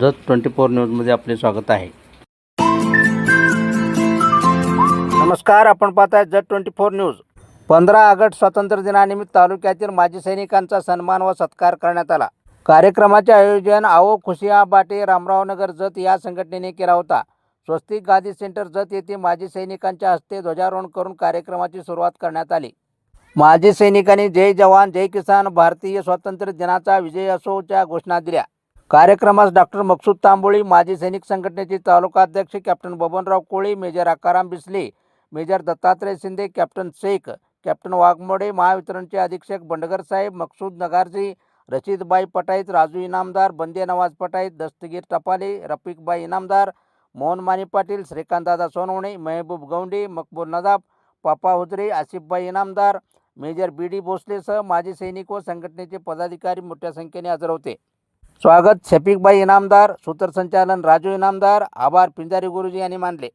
Jat twenty four न्यूजमध्ये आपले स्वागत आहे. नमस्कार आपण पाहत आहे जत ट्वेंटी फोर न्यूज. पंधरा ऑगस्ट स्वातंत्र्य दिनानिमित्त तालुक्यातील माजी सैनिकांचा सन्मान व सत्कार करण्यात आला. कार्यक्रमाचे आयोजन आओ खुशिया बाटे रामरावनगर जत या संघटनेने केला होता. स्वस्तिक गादी सेंटर जत येथे माजी सैनिकांच्या हस्ते ध्वजारोहण करून कार्यक्रमाची सुरुवात करण्यात आली. माजी सैनिकांनी जय जवान जय किसान भारतीय स्वातंत्र्य दिनाचा विजय असोच्या घोषणा दिल्या. कार्यक्रमास डॉक्टर मकसूद तांबोळी माजी सैनिक संघटनेचे तालुका अध्यक्ष captain Babanrao Koli major Akaram Bisle major Dattatray Shinde captain Shaikh captain Waghmode महावितरणचे अधीक्षक बंडगर साहेब मकसूद नगारजी रशीदबाई पटाईत राजू इनामदार बंदे नवाज पटाईत दस्तगीर टपाले रफिकबाई Inamdar Mohan Mane Patil श्रीकांतदादा Sonawane Mehboob Gaunde Maqbool Nadab Papa Hujre Asifbai Inamdar major B D भोसलेसह माजी सैनिक व संघटनेचे पदाधिकारी मोठ्या संख्येने हजर होते. स्वागत शफिकबाई इनामदार सूत्रसंचालन राजू इनामदार आभार पिंजारी गुरुजी यांनी मानले.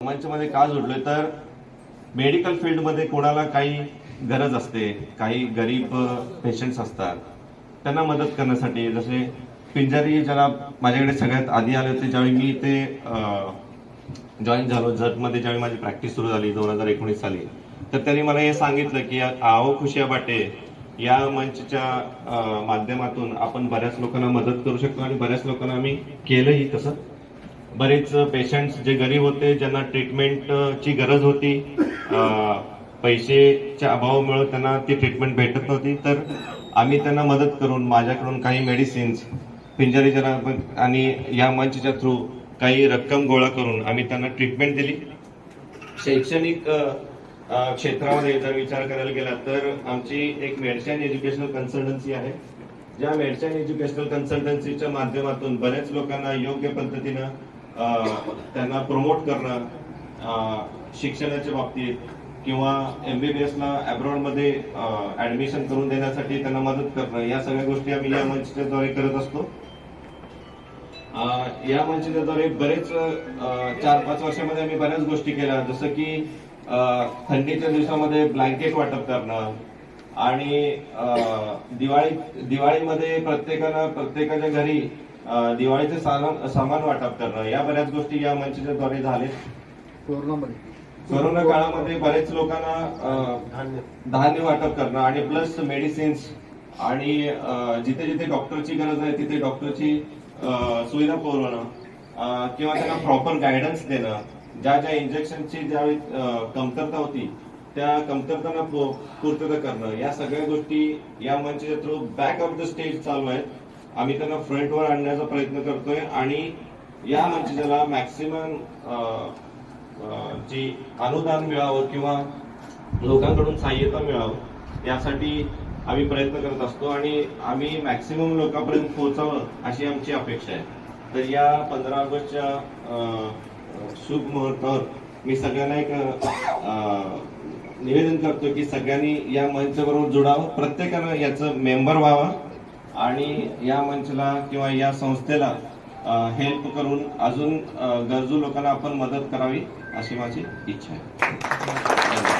मंचमध्ये का जोडले तर मेडिकल फील्डमध्ये कोणाला काही गरज असते काही गरीब पेशंट्स असतात त्यांना मदत करण्यासाठी जसे पिंजारी ज्याला माझ्याकडे सगळ्यात आधी आले होते ज्यावेळी मी ते जॉईन झालो झटमध्ये ज्यावेळी माझी प्रॅक्टिस सुरू झाली दोन हजार एकोणीस साली तर त्यांनी मला हे सांगितलं की आओ खुशिया बाटे या मंचच्या माध्यमातून आपण बऱ्याच लोकांना मदत करू शकतो आणि बऱ्याच लोकांना आम्ही केलंही तसं. बरेच पेशंट्स जे गरीब होते ज्यांना ट्रीटमेंटची गरज होती पैसेच्या पैशाच्या अभावामुळे त्यांना ती ट्रीटमेंट भेटत नव्हती. तर आम्ही त्यांना मदत करून माझ्याकडून काही मेडिसिन्स पिंजरीच्या जरा आणि या मंचच्या थ्रू काही रक्कम गोळा करून आम्ही त्यांना ट्रीटमेंट दिली. शैक्षणिक क्षेत्रामध्ये जर विचार करायला गेला तर आमची एक मेडशान एज्युकेशनल कन्सल्टन्सी आहे. ज्या मेडशान एज्युकेशनल कन्सल्टन्सीच्या माध्यमातून बऱ्याच लोकांना योग्य पद्धतीनं त्यांना प्रमोट करणं शिक्षणाच्या बाबतीत किंवा एमबीबीएस ला अब्रॉडमध्ये ऍडमिशन करून देण्यासाठी त्यांना मदत करणं या सगळ्या गोष्टी आम्ही या मंचच्या करत असतो. या मंचाद्वारे बरेच चार पाच वर्षामध्ये आम्ही बऱ्याच गोष्टी केल्या. जसं की थंडीच्या दिवसामध्ये ब्लँकेट वाटप करणं आणि दिवाळी दिवाळीमध्ये प्रत्येकाला प्रत्येकाच्या घरी दिवाळीचे सामान सामान वाटप करणं या बऱ्याच गोष्टी या मंचाच्या द्वारे झाले कोरोना काळामध्ये बरेच लोकांना धान्य. वाटप करणं आणि प्लस मेडिसिन्स आणि जिथे जिथे डॉक्टरची गरज आहे तिथे डॉक्टरची सुविधा पुरवणं किंवा त्यांना प्रॉपर गायडन्स देणं ज्या ज्या इंजेक्शनची ज्यावेळी कमतरता होती त्या कमतरतांना पूर्तता करणं या सगळ्या गोष्टी या मंचच्या through back of the stage चालू आहेत. आम्ही त्यांना फ्रंटवर आणण्याचा प्रयत्न करतोय आणि या मंचाला मॅक्सिमम जी अनुदान मिळावं किंवा लोकांकडून सहाय्यता मिळावं यासाठी आम्ही प्रयत्न करत असतो आणि आम्ही मॅक्सिमम लोकांपर्यंत पोहोचावं अशी आमची अपेक्षा आहे. तर या पंधरा ऑगस्टच्या शुभ मुहूर्तावर मी सगळ्यांना एक निवेदन करतो की सगळ्यांनी या मंचबरोबर जुडावं. प्रत्येकानं याचं मेंबर व्हावं आणि या मंचला किंवा या संस्थेला हेल्प करून अजून गरजू लोकांना आपण मदत करावी अशी माझी इच्छा आहे.